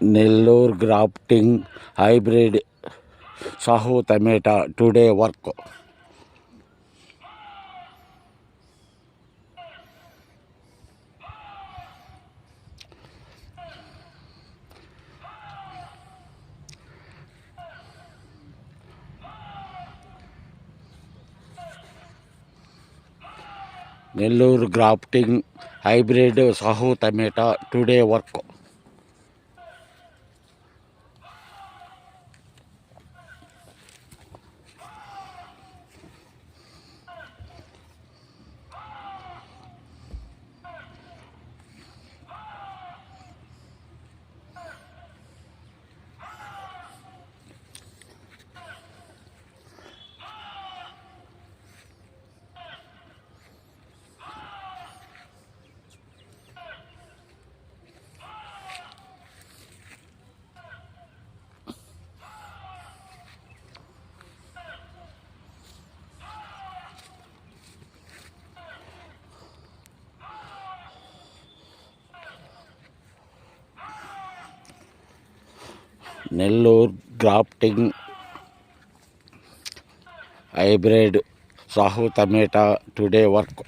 Nellore grafting hybrid Saaho tomato today work. Nellore grafting hybrid Saaho tomato today work. Nellore grafting hybrid Saaho tomato today work.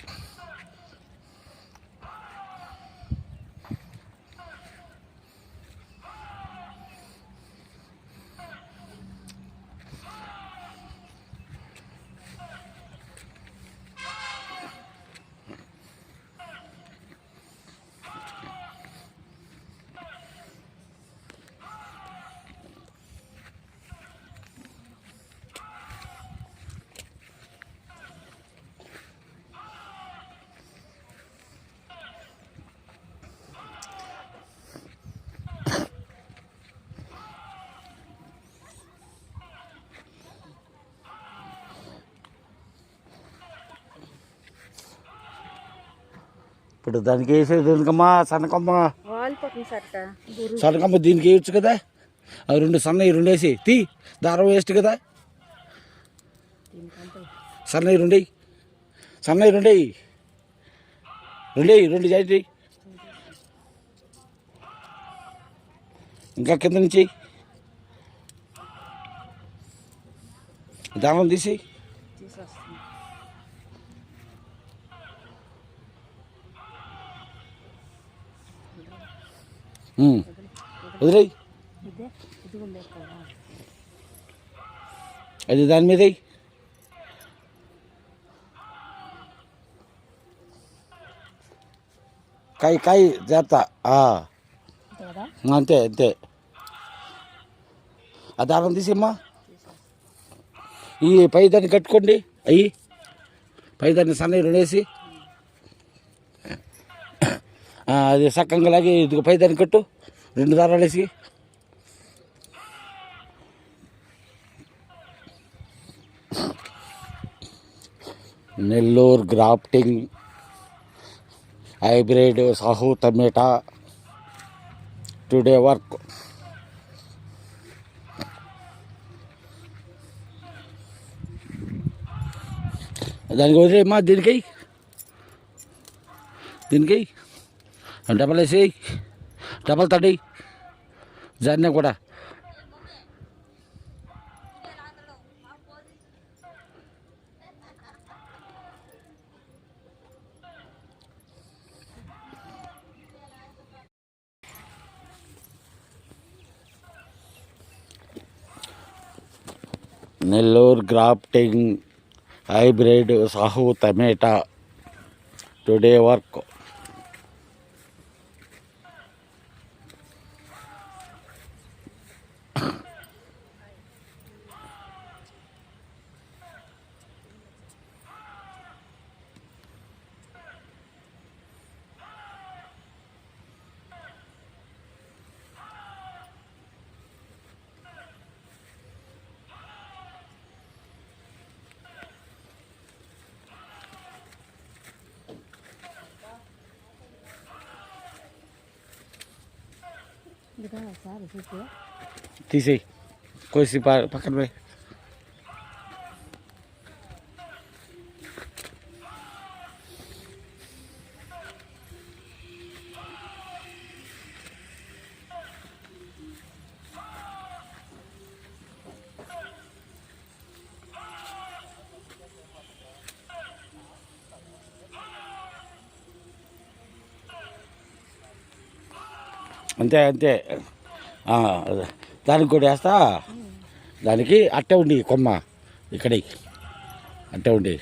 ఇప్పుడు దానికి వేసేది ఎందుకమ్మా? సన్నకమ్మ సన్నకమ్మ దీనికి వేయచ్చు కదా? అవి రెండు సన్నవి రెండు వేసి తీ దారం వేస్ట్ కదా? సన్నవి రెండేయి. సన్నవి రెండేయి. రెండేయి రెండు ఎయ్. ఇంకా కింద నుంచి దారం తీసి తీసేస్తుంది అది దాని మీద కాయ కాయ జాగ్రత్త. అంతే అంతే. ఆ దారం తీసిమ్మా ఈ పై దాన్ని కట్టుకోండి. అయ్యి. పై దాన్ని సన్నవి రెండేసి అది సక్కంగా లాగి ఇదిగో పై దాన్ని కట్టు. రెండు దారాలు వేసి. Nellore grafting hybrid Saaho tomato today work. దానికి వదిలేమ్మా దీనికి. దీనికి. డబల్ వేసి డబల్ థర్టీ జర్నీ కూడా. Nellore grafting hybrid Saaho tomato. Today work. দিছে কইছি পাকান ভাই అంతే అంతే. దానికి కూడా వేస్తా. దానికి అట్టే ఉండి కొమ్మ. ఇక్కడికి. అట్టే ఉండి.